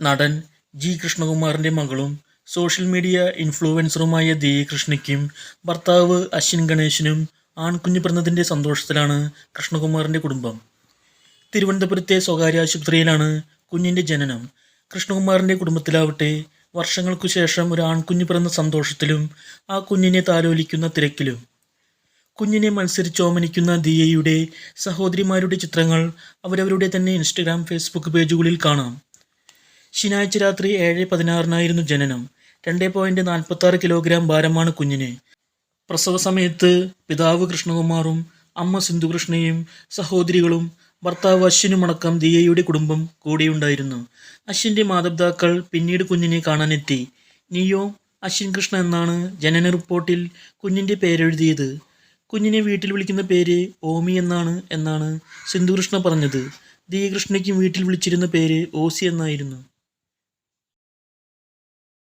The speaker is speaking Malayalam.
നടൻ ജി കൃഷ്ണകുമാറിന്റെ മകളും സോഷ്യൽ മീഡിയ ഇൻഫ്ലുവൻസറുമായ ദിയ കൃഷ്ണയ്ക്കും ഭർത്താവ് അശ്വിൻ ഗണേശനും ആൺകുഞ്ഞു പിറന്നതിന്റെ സന്തോഷത്തിലാണ് കൃഷ്ണകുമാറിന്റെ കുടുംബം. തിരുവനന്തപുരത്തെ സ്വകാര്യ ആശുപത്രിയിലാണ് കുഞ്ഞിന്റെ ജനനം. കൃഷ്ണകുമാറിന്റെ കുടുംബത്തിലാവട്ടെ വർഷങ്ങൾക്കു ശേഷം ഒരു ആൺകുഞ്ഞു പിറന്ന സന്തോഷത്തിലും ആ കുഞ്ഞിനെ താലോലിക്കുന്ന തിരക്കിലും. കുഞ്ഞിനെ മത്സരിച്ചോമനിക്കുന്ന ദിയയുടെ സഹോദരിമാരുടെ ചിത്രങ്ങൾ അവരവരുടെ തന്നെ ഇൻസ്റ്റഗ്രാം ഫേസ്ബുക്ക് പേജുകളിൽ കാണാം. ശനിയാഴ്ച രാത്രി ഏഴ് പതിനാറിനായിരുന്നു ജനനം. രണ്ട് പോയിന്റ് നാൽപ്പത്തി ആറ് കിലോഗ്രാം ഭാരമാണ് കുഞ്ഞിന്. പ്രസവ സമയത്ത് പിതാവ് കൃഷ്ണകുമാറും അമ്മ സിന്ധുകൃഷ്ണയും സഹോദരികളും ഭർത്താവ് അശ്വിനുമടക്കം ദിയയുടെ കുടുംബം കൂടെയുണ്ടായിരുന്നു. അശ്വിന്റെ മാതാപിതാക്കൾ പിന്നീട് കുഞ്ഞിനെ കാണാനെത്തി. നിയോ അശ്വിൻ കൃഷ്ണ എന്നാണ് ജനന റിപ്പോർട്ടിൽ കുഞ്ഞിന്റെ പേരെഴുതിയത്. കുഞ്ഞിനെ വീട്ടിൽ വിളിക്കുന്ന പേര് ഓമി എന്നാണ് എന്നാണ് സിന്ധുകൃഷ്ണ പറഞ്ഞത്. ദിയകൃഷ്ണയ്ക്കും വീട്ടിൽ വിളിച്ചിരുന്ന പേര് ഓസി എന്നായിരുന്നു.